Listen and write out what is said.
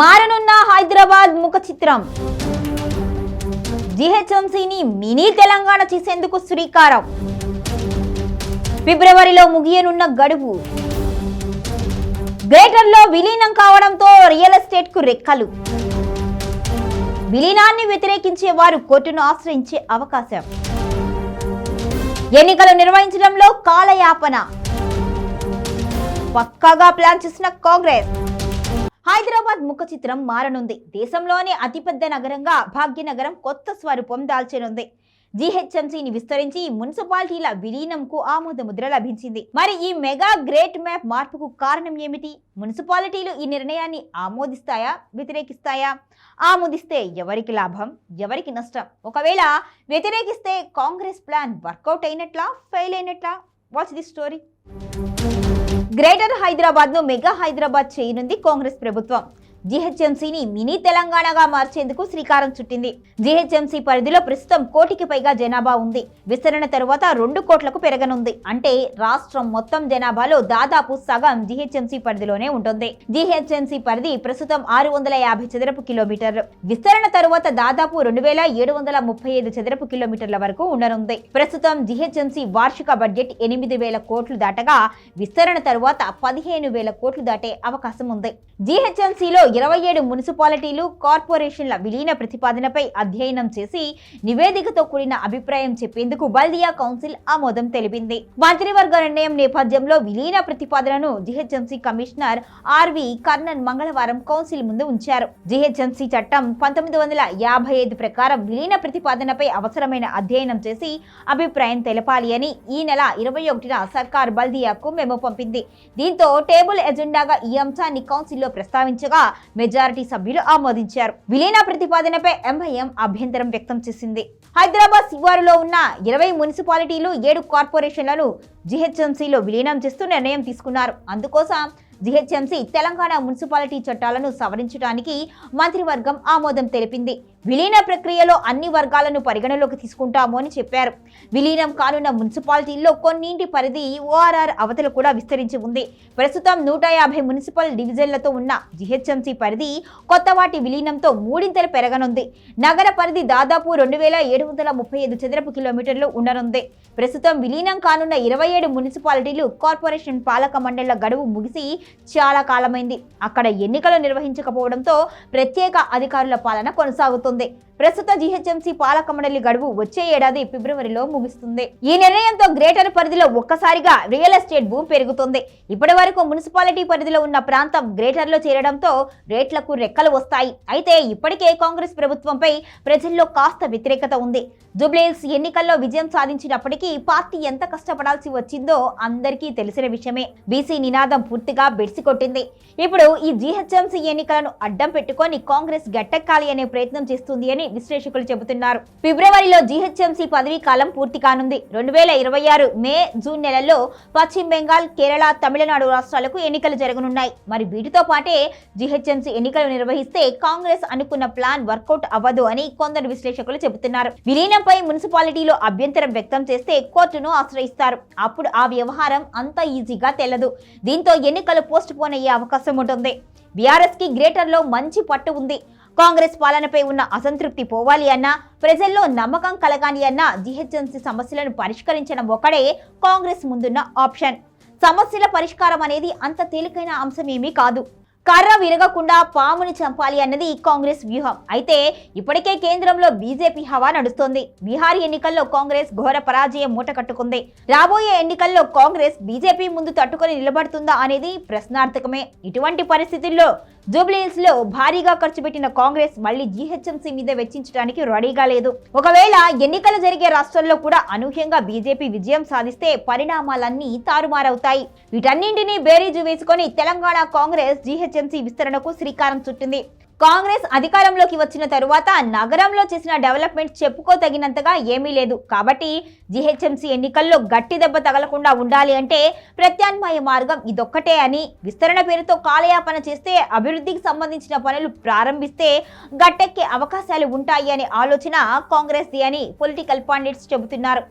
మారనున్న హైదరాబాద్ ముఖ చిత్రం. జిహెచ్ఎంసీని మినీ తెలంగాణ చేసేందుకు శ్రీకారం. ఫిబ్రవరిలో ముగియనున్న గడువు. గ్రేటర్లో విలీనం కావడంతో రియల్ ఎస్టేట్కు రెక్కలు. విలీనాన్ని వ్యతిరేకించే వారు కోర్టును ఆశ్రయించే అవకాశం. ఎన్నికలు నిర్వహించడంలో కాలయాపన. పక్కాగా ప్లాన్ చేసిన కాంగ్రెస్. హైదరాబాద్ ముఖ చిత్రం మారనుంది. దేశంలోనే అతిపెద్ద నగరంగా భాగ్యనగరం కొత్త స్వరూపం దాల్చనుంది. జీహెచ్ఎంసీని విస్తరించి మున్సిపాలిటీల విలీనంకు ఆమోద ముద్ర లభించింది. మరి ఈ మెగా గ్రేట్ మ్యాప్ మార్పుకు కారణం ఏమిటి? మున్సిపాలిటీలు ఈ నిర్ణయాన్ని ఆమోదిస్తాయా? వ్యతిరేకిస్తాయా? ఆమోదిస్తే ఎవరికి లాభం? ఎవరికి నష్టం? ఒకవేళ వ్యతిరేకిస్తే కాంగ్రెస్ ప్లాన్ వర్కౌట్ అయినట్లా? Fail అయినట్లా? Watch the story. Greater హైదరాబాద్ను మెగా హైదరాబాద్ చేయనుంది కాంగ్రెస్ ప్రభుత్వం. జీహెచ్ఎంసీని మినీ తెలంగాణగా మార్చేందుకు శ్రీకారం చుట్టింది. జీహెచ్ఎంసీ పరిధిలో ప్రస్తుతం కోటికి పైగా జనాభా ఉంది. విస్తరణ తరువాత రెండు కోట్లకు పెరగనుంది. అంటే రాష్ట్రం మొత్తం జనాభాలో దాదాపు సగం జీహెచ్ఎంసీ పరిధిలోనే ఉంటుంది. జీహెచ్ఎంసీ పరిధి ప్రస్తుతం ఆరు వందల యాభై చదరపు కిలోమీటర్లు. విస్తరణ తరువాత దాదాపు రెండు వేల ఏడు వందల ముప్పై ఐదు చదరపు కిలోమీటర్ల వరకు ఉండనుంది. ప్రస్తుతం జీహెచ్ఎంసీ వార్షిక బడ్జెట్ ఎనిమిది వేల కోట్లు దాటగా విస్తరణ తరువాత పదిహేను వేల కోట్లు దాటే అవకాశం ఉంది. జీహెచ్ఎంసీలో ఇరవై ఏడు మున్సిపాలిటీలు కార్పొరేషన్ల విలీన ప్రతిపాదనపై అధ్యయనం చేసి నివేదికతో కూడిన అభిప్రాయం చెప్పేందుకు బల్దియా కౌన్సిల్ ఆమోదం తెలిపింది. మంత్రివర్గ నిర్ణయం నేపథ్యంలో విలీన ప్రతిపాదనను జిహెచ్ఎంసీ కమిషనర్ ఆర్వి కర్ణన్ మంగళవారం కౌన్సిల్ ముందు ఉంచారు. జిహెచ్ఎంసీ చట్టం పంతొమ్మిది వందల యాభై ఐదు ప్రకారం విలీన ప్రతిపాదనపై అవసరమైన అధ్యయనం చేసి అభిప్రాయం తెలపాలి అని ఈ నెల ఇరవై ఒకటిన సర్కార్ బల్దియాకు మెమో పంపింది. దీంతో టేబుల్ ఎజెండాగా ఈ అంశాన్ని కౌన్సిల్లో ప్రస్తావించగా మెజారిటీ సభ్యులు ఆమోదించారు. విలీన ప్రతిపాదనపై ఎంఐఎం అభ్యంతరం వ్యక్తం చేసింది. హైదరాబాద్ శివారులో ఉన్న ఇరవై మున్సిపాలిటీలు ఏడు కార్పొరేషన్లను జిహెచ్ఎంసీలో విలీనం చేస్తూ నిర్ణయం తీసుకున్నారు. అందుకోసం జిహెచ్ఎంసీ తెలంగాణ మున్సిపాలిటీ చట్టాలను సవరించడానికి మంత్రివర్గం ఆమోదం తెలిపింది. విలీన ప్రక్రియలో అన్ని వర్గాలను పరిగణలోకి తీసుకుంటాము అని చెప్పారు. విలీనం కానున్న మున్సిపాలిటీల్లో కొన్నింటి పరిధి ఓఆర్ఆర్ అవతల కూడా విస్తరించి ఉంది. ప్రస్తుతం నూట యాభై మున్సిపల్ డివిజన్లతో ఉన్న జిహెచ్ఎంసీ పరిధి కొత్త వాటి విలీనంతో మూడింతలు పెరగనుంది. నగర పరిధి దాదాపు రెండు వేల ఏడు వందల ముప్పై ఐదు చదరపు కిలోమీటర్లు ఉండనుంది. ప్రస్తుతం విలీనం కానున్న ఇరవై ఏడు మున్సిపాలిటీలు కార్పొరేషన్ పాలక మండళ్ళ గడువు ముగిసి చాలా కాలమైంది. అక్కడ ఎన్నికలు నిర్వహించకపోవడంతో ప్రత్యేక అధికారుల పాలన కొనసాగుతుంది. వస్తుంది ప్రస్తుత జీహెచ్ఎంసీ పాలక మండలి గడువు వచ్చే ఏడాది ఫిబ్రవరిలో ముగుస్తుంది. ఈ నిర్ణయంతో గ్రేటర్ పరిధిలో ఒక్కసారిగా రియల్ ఎస్టేట్ భూమి పెరుగుతుంది. ఇప్పటి వరకు మున్సిపాలిటీ పరిధిలో ఉన్న ప్రాంతం గ్రేటర్లో చేరడంతో రేట్లకు రెక్కలు వస్తాయి. అయితే ఇప్పటికే కాంగ్రెస్ ప్రభుత్వంపై ప్రజల్లో కాస్త వ్యతిరేకత ఉంది. జుబ్లీల్స్ ఎన్నికల్లో విజయం సాధించినప్పటికీ పార్టీ ఎంత కష్టపడాల్సి వచ్చిందో అందరికీ తెలిసిన విషయమే. బీసీ నినాదం పూర్తిగా బెడిసి కొట్టింది ఇప్పుడు ఈ జీహెచ్ఎంసీ ఎన్నికలను అడ్డం పెట్టుకొని కాంగ్రెస్ గట్టెక్కాలి అనే ప్రయత్నం చేస్తుంది అని విశ్లేషకులు చెబుతున్నారు. ఫిబ్రవరిలో జీహెచ్ఎంసీ పదవీ కాలం పూర్తి కానుంది. రెండు వేల ఇరవై ఆరు మే జూన్ నెలల్లో పశ్చిమ బెంగాల్ కేరళ తమిళనాడు రాష్ట్రాలకు ఎన్నికలు జరగనున్నాయి. మరి వీటితో పాటే జీహెచ్ఎంసీ ఎన్నికలు నిర్వహిస్తే కాంగ్రెస్ అనుకున్న ప్లాన్ వర్కౌట్ అవ్వదు అని కొందరు విశ్లేషకులు చెబుతున్నారు. విలీనంపై మున్సిపాలిటీలో అభ్యంతరం వ్యక్తం చేస్తే కోర్టును ఆశ్రయిస్తారు. అప్పుడు ఆ వ్యవహారం అంత ఈజీగా తెల్లదు. దీంతో ఎన్నికలు పోస్ట్ పోన్ అయ్యే అవకాశం ఉంటుంది. బీఆర్ఎస్కి గ్రేటర్లో మంచి పట్టు ఉంది. కాంగ్రెస్ పాలనపై ఉన్న అసంతృప్తి పోవాలి అన్నా ప్రజల్లో నమ్మకం కలగాలి అన్నా జీహెచ్ఎంసీ సమస్యలను పరిష్కరించడం ఒకడే కాంగ్రెస్ ముందున్న ఆప్షన్. సమస్యల పరిష్కారం అనేది అంత తేలికైన అంశం ఏమీ కాదు. కర్ర విరగకుండా పాముని చంపాలి అన్నది కాంగ్రెస్ వ్యూహం. అయితే ఇప్పటికే కేంద్రంలో బీజేపీ హవా నడుస్తోంది. బీహార్ ఎన్నికల్లో కాంగ్రెస్ ఘోర పరాజయం మూట కట్టుకుంది. రాబోయే ఎన్నికల్లో కాంగ్రెస్ బీజేపీ ముందు తట్టుకొని నిలబడుతుందా అనేది ప్రశ్నార్థకమే. ఇటువంటి పరిస్థితుల్లో జూబ్లీహిల్స్లో భారీగా ఖర్చు పెట్టిన కాంగ్రెస్ మళ్ళీ జీహెచ్ఎంసీ మీద వెచ్చించడానికి రెడీగా లేదు. ఒకవేళ ఎన్నికలు జరిగే రాష్ట్రాల్లో కూడా అనూహ్యంగా బీజేపీ విజయం సాధిస్తే పరిణామాలన్నీ తారుమారవుతాయి. వీటన్నింటినీ బేరీజు వేసుకొని తెలంగాణ కాంగ్రెస్ జీహెచ్ఎంసీ విస్తరణకు శ్రీకారం చుట్టింది. కాంగ్రెస్ అధికారంలోకి వచ్చిన తరువాత నగరంలో చేసిన డెవలప్మెంట్ చెప్పుకోతగినంతగా ఏమీ లేదు. కాబట్టి జీహెచ్ఎంసీ ఎన్నికల్లో గట్టి దెబ్బ తగలకుండా ఉండాలి అంటే ప్రత్యామ్నాయ మార్గం ఇదొక్కటే అని విస్తరణ పేరుతో కాలయాపన చేస్తే అభివృద్ధికి సంబంధించిన పనులు ప్రారంభిస్తే గట్టెక్కే అవకాశాలు ఉంటాయి అనే ఆలోచన కాంగ్రెస్ది అని పొలిటికల్ పాండిట్స్ చెబుతున్నారు.